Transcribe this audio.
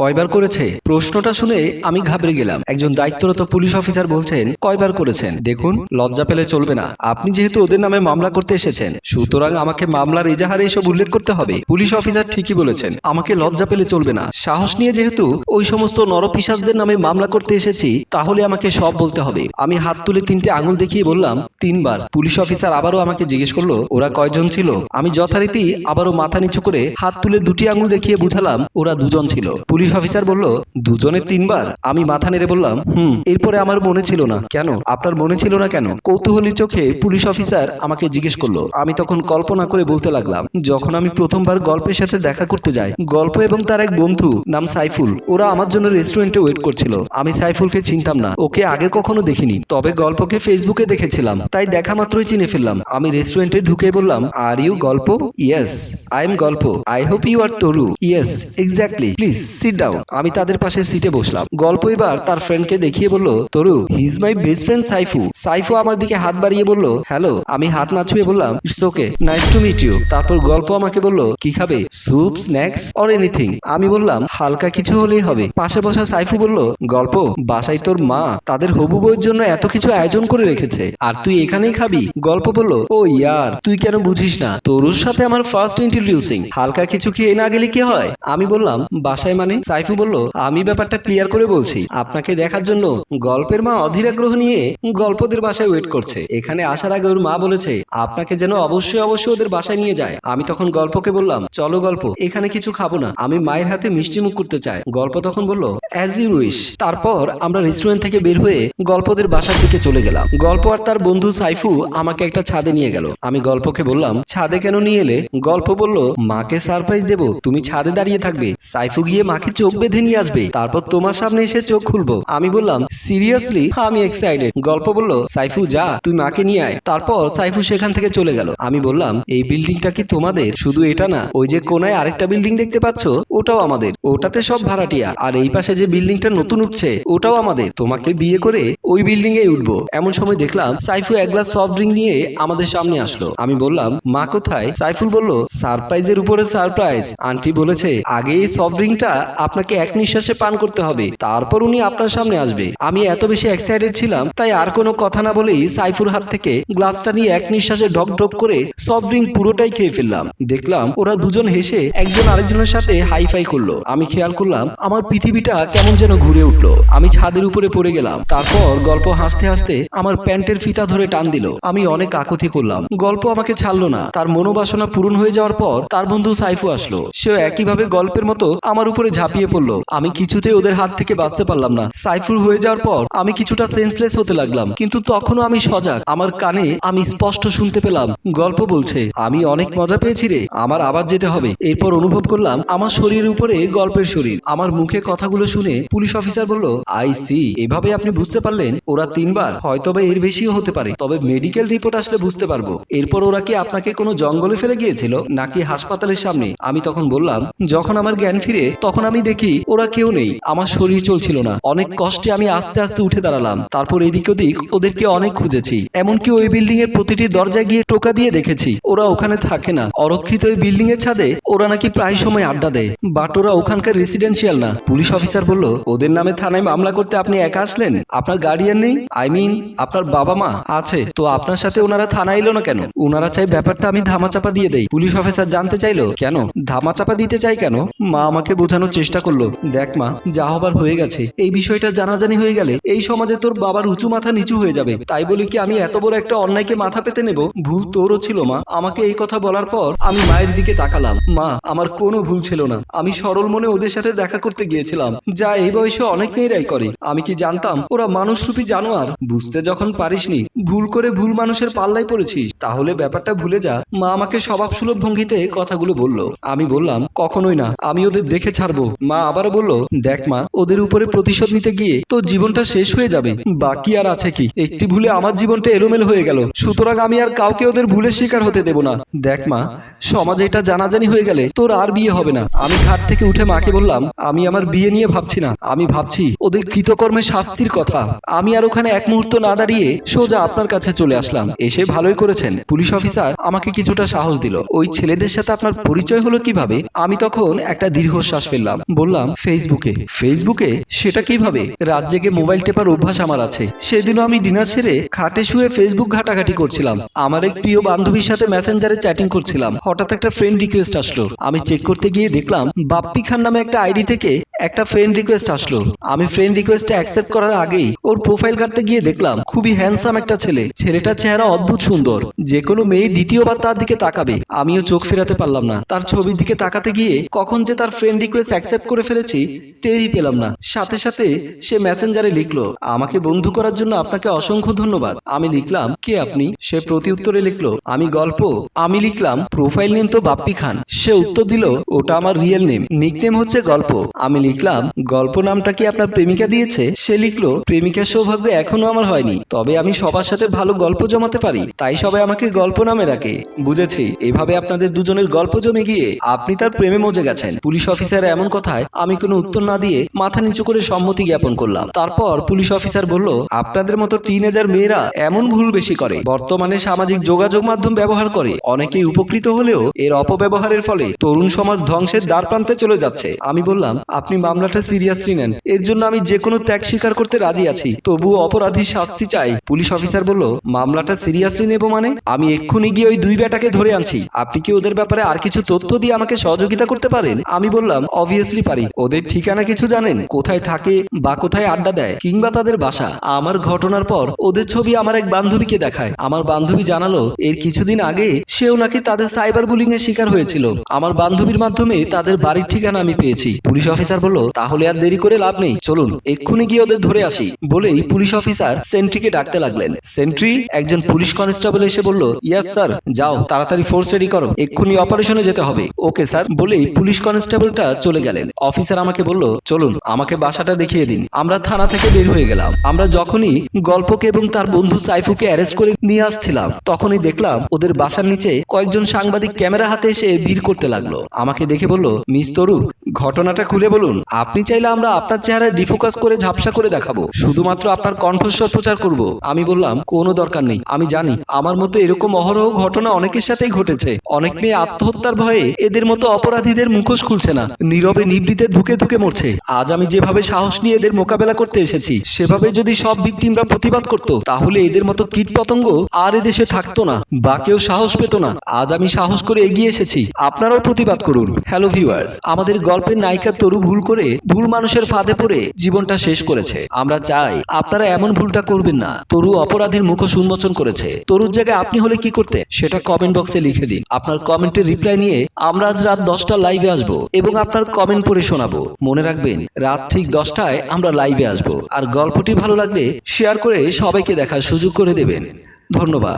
কয়বার করেছে? প্রশ্নটা শুনে আমি ঘাবড়ে গেলাম। একজন দায়িত্বরত পুলিশ অফিসার বলছেন, কয়বার করেছেন? দেখুন, লজ্জা পেলে চলবে না। আপনি যেহেতু ওদের নামে মামলা করতে এসেছেন, সুতরাং আমাকে মামলার এজাহারে এসব উল্লেখ করতে হবে। পুলিশ অফিসার ঠিকই বলেছেন, আমাকে লজ্জা পেলে চলবে না। সাহস নিয়ে যেহেতু ওই সমস্ত নরপিসাসদের নামে মামলা করতে এসেছি, তাহলে আমাকে সব বলতে হবে। আমি হাত তুলে তিনটে আঙুল দেখিয়ে বললাম, তিনবার। পুলিশ অফিসার আবারও আমাকে জিজ্ঞেস করল, ওরা কয়জন ছিল? আমি যথারীতি আবারও মাথা নিচু করে হাত তুলে দুটি আঙুল দেখিয়ে বুঝালাম, ওরা দুজন ছিল। পুলিশ অফিসার বলল, দুজনে তিনবার। আমি মাথা নেড়ে বললাম, হুম। এরপরে আমার মনে ছিল না, কেন? আপনার মনে ছিল না কেন? কৌতূহলী চোখে পুলিশ অফিসার আমাকে জিজ্ঞেস করল। আমি তখন কল্পনা করে বলতে লাগলাম, যখন আমি প্রথমবার গল্পের সাথে দেখা করতে যাই, গল্প এবং তার এক বন্ধু নাম সাইফুল, ওরা আমার জন্য রেস্টুরেন্টে ওয়েট করছিল। আমি সাইফুলকে চিনতাম না, ওকে আগে কখনো দেখিনি, তবে গল্পকে ফেসবুকে দেখেছিলাম, তাই দেখা মাত্রই চিনে ফেললাম। আমি রেস্টুরেন্টে ঢুকে বললাম, are you Golpo? Yes, I am Golpo. I hope you are Taru. Yes, exactly, please, sit down আমি তাদের পাশে সিটে বসলাম। গল্প এবার তার ফ্রেন্ডকে দেখিয়ে বলল, Taru he's my best friend Saifu. Saifu আমার দিকে হাত বাড়িয়ে বলল, হ্যালো। আমি হাত না ছুঁয়ে বললাম it's okay nice to meet you তারপর গল্প আমাকে বলল, কি খাবে? স্যুপ স্ন্যাক্স অর এনিথিং আমি বললাম, হালকা কিছু হলেই হবে। পাশে বসা সাইফু বলল, গল্প, বাসায় তোর মা তাদের হবু বউয়ের জন্য এত কিছু আয়োজন করে রেখেছে, আর তুই এখানেই খাবি? গল্প বলল, ও ইয়ার, তুই কেন বুঝিস না? তরুর সাথে আমার ফার্স্ট ইন্ট্রোডিউসিং হালকা কিছু খেয়ে না গেলে কি হয়? আমি বললাম, বাসায় মানে? সাইফু বলল, আমি ব্যাপারটা ক্লিয়ার করে বলছি। আপনাকে দেখার জন্য গল্পের মা অধীর আগ্রহ নিয়ে গল্পদের বাসায় ওয়েট করছে। এখানে আসার আগে ওর মা বলেছে, আপনাকে যেন অবশ্যই অবশ্যই ওদের বাসায় নিয়ে যায়। আমি তখন গল্পকে বললাম, চলো গল্প, এখানে কিছু খাব না। আমি মায়ের হাতে মিষ্টি মুখ করতে চাই। গল্প তখন বলল অ্যাজ ইউ উইশ তারপর আমরা রেস্টুরেন্ট থেকে বের হয়ে গল্পদের বাসার দিকে চলে গেলাম। গল্প আর তার বন্ধু সাইফু আমাকে একটা ছাদে নিয়ে গেল। আমি গল্পকে বললাম, ছাদে কেন নিয়ে এলে? গল্প বলল, মাকে সারপ্রাইজ দেব, তুমি ছাদে দাঁড়িয়ে থাকবে। সাইফু গিয়ে মাকে চোখ বেঁধে নিয়ে আসবে। তারপর তোমার সামনে এসে চোখ খুলবো। আমি বললাম সিরিয়াসলি আমি এক্সাইটেড গল্প বলল সাইফু যা তুই মাকে নিয়ে আয়। তারপর সাইফু সেখান থেকে চলে গেল। আমি বললাম এই বিল্ডিংটা কি তোমাদের? শুধু এটা না ওই যে কোনায় আরেকটা বিল্ডিং দেখতে পাচ্ছ ওটাও আমাদের। ওটাতে সব ভাড়াটিয়া। আর এই পাশে যে বিল্ডিংটা নতুন উঠছে ওটাও আমাদের। তোমাকে বিয়ে করে ওই বিল্ডিং এ উঠবো। এমন সময় দেখলাম সাইফু এক গ্লাস সফট ড্রিঙ্ক নিয়ে আমাদের সামনে আসলো। আমি বললাম মা কোথায়? সাইফুল বলল সারপ্রাইজের উপরে সারপ্রাইজ। আন্টি বলেছে আগে এই সফট ড্রিঙ্কটা আপনাকে এক নিঃশ্বাসে পান করতে হবে। তারপর উনি আপনার সামনে আসবে। আমি এত বেশি এক্সাইটেড ছিলাম, তাই আর কোনো কথা না বলেই সাইফুর হাত থেকে গ্লাসটা নিয়ে এক নিঃশ্বাসে ঢক ঢক করে সফট ড্রিঙ্ক পুরোটাই খেয়ে ফেললাম। দেখলাম ওরা দুজন হেসে একজন আরেকজনের সাথে হাই ফাই করল। আমি খেয়াল করলাম আমার পৃথিবীটা কেমন যেন ঘুরে উঠল। আমি ছাদের উপরে পড়ে গেলাম। তারপর গল্প হাসতে হাসতে আমার প্যান্টের ফিতা ধরে টান দিল। আমি অনেক আকুতি করলাম। গল্প আমাকে ছাড়লো না। তার মনোবাসনা পূরণ হয়ে যাওয়ার পর তার বন্ধু সাইফু আসলো। সেও একইভাবে গল্পের মতো আমার উপরে ঝাঁপিয়ে পড়ল। আমি কিছুতে ওদের হাত থেকে বাঁচতে পারলাম না। সাইফুর হয়ে যাওয়ার পর আমি কিছুটা সেন্সলেস হতে লাগলাম। কিন্তু তখনও আমি সজাগ। আমার কানে আমি স্পষ্ট শুনতে পেলাম। গল্প বলছে, আমি অনেক মজা পেয়েছি রে। আমার আবার যেতে হবে। এরপর অনুভব করলাম, আমার শরীরের উপরে গল্পের শরীর। আমার মুখে কথাগুলো শুনে পুলিশ অফিসার বলল, আই সি, এভাবে আপনি বুঝতে পারলেন? ওরা তিনবার, হয়তোবা এর বেশিও হতে পারে। তবে মেডিকেল রিপোর্ট আসলে বুঝতে পারব। এরপর ওরা কি আপনাকে কোনো জঙ্গলে ফেলে গিয়েছিল, নাকি হাসপাতালের সামনে? আমি তখন বললাম, যখন আমার জ্ঞান ফিরে, তখন আমি দেখি ওরা কেউ নেই। আমার শরীর চলছিল না। অনেক কষ্টে আমি আস্তে আস্তে উঠে দাঁড়ালাম। তারপর এদিক ওদিক ওদেরকে অনেক খুঁজেছি। এমনকি ওই বিল্ডিং এর প্রতিটি দরজায় গিয়ে টোকা দিয়ে দেখেছি। ওরা ওখানে থাকে না। অরক্ষিত ওই বিল্ডিং এর ছাদে ওরা নাকি প্রায় সময় আড্ডা দেয়। বাট ওরা ওখানকার রেসিডেন্সিয়াল না। পুলিশ অফিসার বলল, ওদের নামে থানায় মামলা করতে আপনি একা আসলেন? আপনার গার্ডিয়ান নেই? আই মিন আপনার বাবা মা আছে। তো আপনার সাথে ওনারা থানায় এলো না কেন? ওনারা চাই ব্যাপারটা আমি ধামাচাপা দিয়ে দেই। পুলিশ অফিসার জানতে চাইলো, কেন? ধামাচাপা দিতে চাই কেন? মা আমাকে বোঝানোর চেষ্টা করল, দেখ মা, যা হবার হয়ে গেছে। এই বিষয়টা জানাজানি হয়ে গেলে এই সমাজে তোর বাবার উঁচু মাথা নিচু হয়ে যাবে। তাই বলি কি, আমি এত বড় একটা অন্যায়কে মাথা পেতে নেব? ভুল তোরও ছিল, মা। আমাকে এই কথা বলার পর আমি মায়ের দিকে তাকালাম। মা, আমার কোনো ভুল ছিল না। আমি সরল মনে ওদের সাথে দেখা করতে গিয়েছিলাম। যা এই বয়সে অনেক মেয়েরাই করে। আমি কি জানতাম, ওরা মানুষরূপী জানোয়ার? বুঝতে যখন পারিসনি ভুল করে ভুল মানুষের পাল্লায় পড়েছিস। তাহলে ব্যাপারটা ভুলে যা। মা আমাকে স্বভাব সুলভ ভঙ্গিতে কথাগুলো বলল। আমি বললাম, কখনোই না। আমি ওদের দেখে ছাড়বো। মা আবারও বলল, দেখ মা, ওদের উপরে প্রতিশোধ নিতে গিয়ে তোর জীবনটা শেষ হয়ে যাবে। বাকি আর আছে কি? একটি ভুলে আমার জীবনটা এলোমেলো হয়ে গেল। সুতরাং আমি আর কাউকে ওদের ভুলের শিকার হতে দেব না। দেখ মা, সমাজে এটা জানাজানি হয়ে গেলে তোর আর বিয়ে হবে না। আমি ঘাট থেকে উঠে মাকে বললাম, আমি আমার বিয়ে নিয়ে ভাবছি না। আমি ভাবছি, ওদের কৃতকর্মের শাস্তির কথা। আমি আর ওখানে এক মুহূর্ত না দাঁড়িয়ে সোজা আপনার কাছে চলে আসলাম। এসে ভালোই করেছেন। পুলিশ অফিসার আমাকে কিছুটা সাহস দিল। ওই ছেলেদের সাথে আপনার পরিচয় হলো কীভাবে? আমি তখন একটা দীর্ঘশ্বাস ফেললাম। বললাম, ফেসবুকে ফেসবুকে? সেটা কীভাবে? রাত জেগে মোবাইল টেপার অভ্যাস আমার আছে। সেদিনও আমি ডিনার সেরে খাটে শুয়ে ফেসবুক ঘাটাঘাটি করছিলাম। আমার এক প্রিয় বান্ধবীর সাথে মেসেঞ্জারে চ্যাটিং করছিলাম। হঠাৎ একটা ফ্রেন্ড রিকোয়েস্ট আসলো। আমি চেক করতে গিয়ে দেখলাম, বাপ্পি খান নামে একটা আইডি থেকে একটা ফ্রেন্ড রিকোয়েস্ট আসলো। আমি ফ্রেন্ড রিকোয়েস্টে অ্যাকসেপ্ট করার আগেই ওর প্রোফাইল ঘাটতে গিয়ে দেখলাম, খুবই হ্যান্ডসাম একটা ছেলে। ছেলেটার চেহারা অদ্ভুত সুন্দর। যে কোনো মেয়ে দ্বিতীয়বার তার দিকে তাকাবে। আমিও চোখ ফেরাতে পারলাম না। তার ছবির দিকে তাকাতে গিয়ে কখন যে তার ফ্রেন্ড রিকোয়েস্ট অ্যাকসেপ্ট করে ফেলেছি, টেরই পেলাম না। সাথে সাথে সে মেসেঞ্জারে লিখলো, আমাকে বন্ধু করার জন্য আপনাকে অসংখ্য ধন্যবাদ। আমি লিখলাম, কে আপনি? সে প্রতি উত্তরে লিখলো, আমি গল্প, আমি লিখলাম প্রোফাইল নেম তো বাপ্পি খান। সে উত্তর দিল, ওটা আমার রিয়েল নেম নিক নেম হচ্ছে গল্প। আমি লিখলাম, গল্প নামটা কি আপনার প্রেমিকা দিয়েছে? সে লিখলো, প্রেমিকার সৌভাগ্য এখনও আমার হয়নি, তবে আমি সবার সাথে ভালো গল্প জমাতে পারি, তাই সবাই আমাকে গল্প নামে রাখে বুঝেছি, এভাবে আপনাদের দুজনের গল্প জমে গিয়ে আপনি তার প্রেমে মজে গেছেন। পুলিশ অফিসার এমন কথায় আমি কোনো উত্তর না দিয়ে মাথা নিচু করে সম্মতি জ্ঞাপন করলাম। তারপর পুলিশ অফিসার বলল, আপনাদের মতো টিনেজার মেয়েরা এমন ভুল বেশি করে, বর্তমানে সামাজিক যোগাযোগ মাধ্যম ব্যবহার করে, অনেকেই উপকৃত হলেও এর অপব্যবহারের ফলে তরুণ সমাজ ধ্বংসের দ্বার প্রান্তে চলে যাচ্ছে। আমি বললাম, আপনি মামলাটা সিরিয়াসলি নেন। এর জন্য আমি যে কোনো ত্যাগ স্বীকার করতে রাজি আছি। তবুও অপরাধী শাস্তি চাই। পুলিশ অফিসার বলল, মামলাটা সিরিয়াসলি নেব মানে? আমি এক্ষুনি গিয়ে ওই দুই বেটাকে ধরে আনছি। আপনি কি ওদের ব্যাপারে আর কিছু তথ্য দিয়ে আমাকে সহযোগিতা করতে পারেন? আমি বললাম অবভিয়াসলি পারি। ওদের ঠিকানা কিছু জানেন? কোথায় থাকে বা কোথায় আড্ডা দেয়? কিংবা তাদের বাসা? আমার ঘটনার পর ওদের ছবি আমার এক বান্ধবীকে দেখায়। আমার বান্ধবী জানালো, এর কিছুদিন আগে সেও নাকি তাদের সাইবার বুলিং এর শিকার হয়েছিল। আমার বান্ধবীর মাধ্যমে তাদের বাড়ির ঠিকানা আমি পেয়েছি। পুলিশ অফিসার বলল তাহলে আর দেরি করে লাভ নেই। চলুন, এক্ষুনি গিয়ে ওদের ধরে আসি। বলেই পুলিশ অফিসার সেন্ট্রিকে ডাকতে লাগলেন। সেন্ট্রি, একজন পুলিশ কনস্টেবল এসে বলল ইয়াস স্যার যাও, তাড়াতাড়ি ফোর্স রেডি করো। এক্ষুনি অপারেশনে যেতে হবে। ওকে স্যার বলেই পুলিশ কনস্টেবলটা চলে গেলেন। অফিসার আমাকে বলল, চলুন, আমাকে বাসাটা দেখিয়ে দিন। আমরা থানা থেকে বের হয়ে গেলাম। আমরা যখনই গল্পকে এবং তার বন্ধু সাইফুকে অ্যারেস্ট করে নিয়ে আসছিলাম, তখনই দেখলাম ওদের বাসার নিচে কয়েকজন সাংবাদিক ক্যামেরা হাতে এসে ভিড় করতে লাগল। আমাকে দেখে বলল, মিস তরু ঘটনাটা খুলে বলুন। আপনি চাইলে আমরা আপনার চেহারায় ডিফোকাস করে ঝাপসা করে দেখাবো। শুধুমাত্র আপনার কণ্ঠস্বর প্রচার করব। আমি বললাম, কোনো দরকার নেই। আমি জানি, আমার মতো এরকম অহরহ ঘটনা অনেকের সাথেই ঘটেছে। অনেক মেয়ে আত্মহত্যার ভয়ে এদের মতো অপরাধীদের মুখোশ খুলছে না। নীরবে নিবৃতে ধুকে ধুকে মরছে। আজ আমি যেভাবে সাহস নিয়ে এদের মোকাবেলা করতে এসেছি, সেভাবে যদি সব ভিকটিমরা প্রতিবাদ করত, তাহলে এদের মতো কীট পতঙ্গ আর এদেশে থাকতো না, বা কেউ সাহস পেত না। আজ আমি সাহস করে এগিয়ে এসেছি। আপনারাও প্রতিবাদ করুন। হ্যালো ভিউয়ার্স আমাদের গল্পের নায়িকা তরু ভুল করে ভুল মানুষের ফাঁদে পড়ে জীবনটা শেষ করেছে। আমরা চাই আপনারা এমন ভুলটা করবেন না। তরু অপরাধীর মুখোশ উন্মোচন করেছে। তরুর জায়গায় আপনি হলে কি করতে? সেটা কমেন্ট বক্সে লিখে দিন। আপনার কমেন্টের রিপ্লাই নিয়ে আমরা আজ রাত দশটা লাইভে আসব এবং আপনার কমেন্ট পড়ে শোনাবো। মনে রাখবেন, রাত ঠিক দশটায় আমরা লাইভে আসব। আর গল্পটি ভালো লাগলে শেয়ার করে সবাইকে দেখার সুযোগ করে দেবেন। ধন্যবাদ।